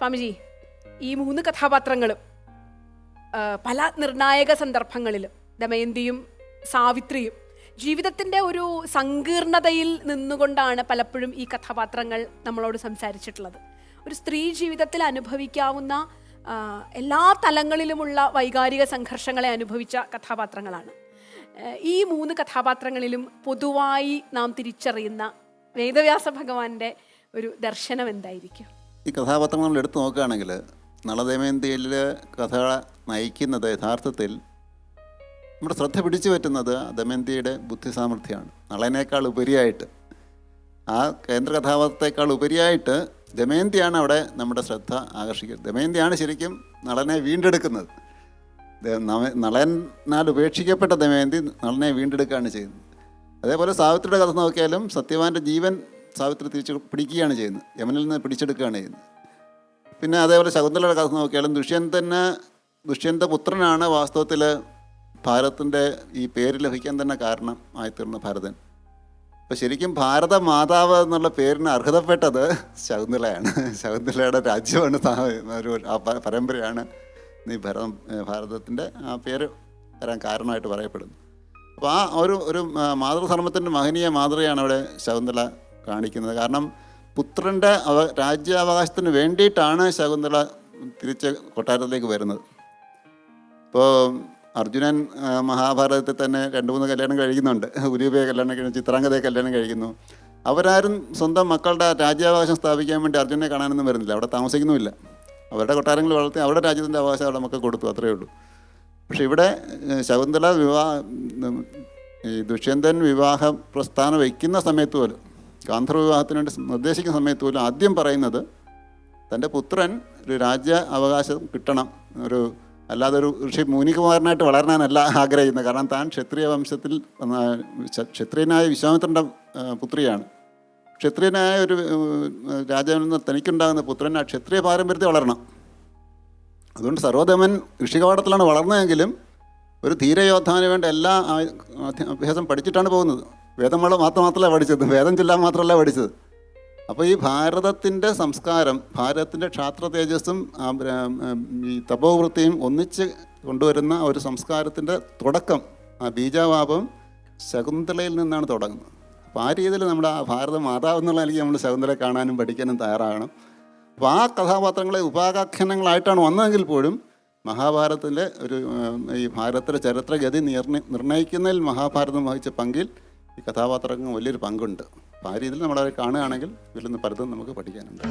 സ്വാമിജി ഈ മൂന്ന് കഥാപാത്രങ്ങളും പല നിർണായക സന്ദർഭങ്ങളിലും ദമയന്തിയും സാവിത്രിയും ജീവിതത്തിന്റെ ഒരു സങ്കീർണതയിൽ നിന്നുകൊണ്ടാണ് പലപ്പോഴും ഈ കഥാപാത്രങ്ങൾ നമ്മളോട് സംസാരിച്ചിട്ടുള്ളത്. ഒരു സ്ത്രീ ജീവിതത്തിൽ അനുഭവിക്കാവുന്ന എല്ലാ തലങ്ങളിലുമുള്ള വൈകാരിക സംഘർഷങ്ങളെ അനുഭവിച്ച കഥാപാത്രങ്ങളാണ്. ഈ മൂന്ന് കഥാപാത്രങ്ങളിലും പൊതുവായി നാം തിരിച്ചറിയുന്ന വേദവ്യാസ ഭഗവാന്റെ ഒരു ദർശനം എന്തായിരിക്കും? ഈ കഥാപാത്രങ്ങൾ നമ്മൾ എടുത്തു നോക്കുകയാണെങ്കിൽ നളദമയന്തിയിൽ കഥ നയിക്കുന്നത് യഥാർത്ഥത്തിൽ നമ്മുടെ ശ്രദ്ധ പിടിച്ചു പറ്റുന്നത് ദമയന്തിയുടെ ബുദ്ധി സാമർഥ്യമാണ് നളനേക്കാൾ ഉപരിയായിട്ട്. ആ കേന്ദ്ര കഥാപാത്രത്തെക്കാൾ ഉപരിയായിട്ട് ദമയന്തിയാണ് അവിടെ നമ്മുടെ ശ്രദ്ധ ആകർഷിക്കുന്നത്. ദമയന്തിയാണ് ശരിക്കും നളനെ വീണ്ടെടുക്കുന്നത്. നളനാൽ ഉപേക്ഷിക്കപ്പെട്ട ദമയന്തി നളനെ വീണ്ടെടുക്കുകയാണ് ചെയ്യുന്നത്. അതേപോലെ സാവിത്രിയുടെ കഥ നോക്കിയാലും സത്യവാന്റെ ജീവൻ സാവിത്രി തിരിച്ച് പിടിക്കുകയാണ് ചെയ്യുന്നത്. യമനിൽ നിന്ന് പിടിച്ചെടുക്കുകയാണ് ചെയ്യുന്നത്. പിന്നെ അതേപോലെ ശകുന്തളയുടെ കഥ നോക്കിയാലും ദുഷ്യന്തന് ദുഷ്യന്ത പുത്രനാണ് വാസ്തവത്തിൽ ഭാരതത്തിന്റെ ഈ പേര് ലഭിക്കാൻ തന്നെ കാരണം ആയിത്തീർന്ന ഭാരതൻ. അപ്പോൾ ശരിക്കും ഭാരത മാതാവ് എന്നുള്ള പേരിന് അർഹതപ്പെട്ടത് ശകുന്തളയാണ്. ശകുന്തളയുടെ രാജ്യമാണ് ഒരു ആ പരമ്പരയാണ് ഈ ഭരതം ഭാരതത്തിന്റെ ആ പേര് വരാൻ കാരണമായിട്ട് പറയപ്പെടുന്നു അപ്പോൾ ആ ഒരു ഒരു മാതൃധർമ്മത്തിന്റെ മഹനീയ മാതൃകയാണ് അവിടെ ശകുന്തള കാണിക്കുന്നത്. കാരണം പുത്രന്റെ അവ രാജ്യാവകാശത്തിന് വേണ്ടിയിട്ടാണ് ശകുന്തള തിരിച്ച് കൊട്ടാരത്തിലേക്ക് വരുന്നത്. ഇപ്പോൾ അർജുനൻ മഹാഭാരതത്തിൽ തന്നെ രണ്ട് മൂന്ന് കല്യാണം കഴിക്കുന്നുണ്ട്. ഉരുവയെ കല്യാണം കഴിക്കുന്നു ചിത്രാംഗതയെ കല്യാണം കഴിക്കുന്നു. അവരാരും സ്വന്തം മക്കളുടെ രാജ്യാവകാശം സ്ഥാപിക്കാൻ വേണ്ടി അർജുനെ കാണാനൊന്നും വരുന്നില്ല. അവിടെ താമസിക്കുന്നുമില്ല. അവരുടെ കൊട്ടാരങ്ങൾ വളർത്തി അവരുടെ രാജ്യത്തിന്റെ അവകാശം അവിടെ നമുക്ക് കൊടുത്തു അത്രയേ ഉള്ളൂ. പക്ഷെ ഇവിടെ ശകുന്തള വിവാഹ ഈ ദുഷ്യന്തൻ വിവാഹ പ്രസ്ഥാനം വയ്ക്കുന്ന സമയത്ത് പോലും ഗാന്ധർവ വിവാഹത്തിന് വേണ്ടി നിർദ്ദേശിക്കുന്ന സമയത്ത് പോലും ആദ്യം പറയുന്നത് തന്റെ പുത്രൻ ഒരു രാജ്യ അവകാശം കിട്ടണം. ഒരു അല്ലാതെ ഒരു ഋഷി മുനികുമാരനായിട്ട് വളരാനല്ല ആഗ്രഹിക്കുന്നത്. കാരണം താൻ ക്ഷത്രിയ വംശത്തിൽ ക്ഷത്രിയനായ വിശ്വാമിത്രന്റെ പുത്രിയാണ്. ക്ഷത്രിയനായ ഒരു രാജാവിൽ നിന്ന് തനിക്കുണ്ടാകുന്ന പുത്രൻ ആ ക്ഷത്രിയ പാരമ്പര്യത്തിൽ വളരണം. അതുകൊണ്ട് സർവോദമൻ ഋഷികവാടത്തിലാണ് വളർന്നതെങ്കിലും ഒരു ധീരയോദ്ധാവിന് വേണ്ട എല്ലാ അഭ്യാസം പഠിച്ചിട്ടാണ് പോകുന്നത്. വേദം വള മാത്രം മാത്രമല്ല പഠിച്ചത്. വേദം ചൊല്ലാൻ മാത്രമല്ല പഠിച്ചത്. അപ്പോൾ ഈ ഭാരതത്തിന്റെ സംസ്കാരം ഭാരതത്തിന്റെ ക്ഷാത്ര തേജസ്സും ഈ തപോവൃത്തിയും ഒന്നിച്ച് കൊണ്ടുവരുന്ന ഒരു സംസ്കാരത്തിന്റെ തുടക്കം ആ ബീജാവാപം ശകുന്തളയിൽ നിന്നാണ് തുടങ്ങുന്നത്. അപ്പോൾ ആ രീതിയിൽ നമ്മുടെ ആ ഭാരത മാതാവ് എന്നുള്ള എനിക്ക് നമ്മൾ ശകുന്തല കാണാനും പഠിക്കാനും തയ്യാറാകണം. അപ്പോൾ ആ കഥാപാത്രങ്ങളെ ഉപാഖ്യാനങ്ങളായിട്ടാണ് വന്നതെങ്കിൽ പോലും മഹാഭാരതത്തിലെ ഒരു ഈ ഭാരതത്തിലെ ചരിത്രഗതി നിർണയിക്കുന്നതിൽ മഹാഭാരതം വഹിച്ച പങ്കിൽ ഈ കഥാപാത്രങ്ങൾക്ക് വലിയൊരു പങ്കുണ്ട്. അപ്പോൾ ആ രീതിയിൽ നമ്മളവരെ കാണുകയാണെങ്കിൽ ഇതിൽ നിന്ന് പലതും നമുക്ക് പഠിക്കാനുണ്ട്.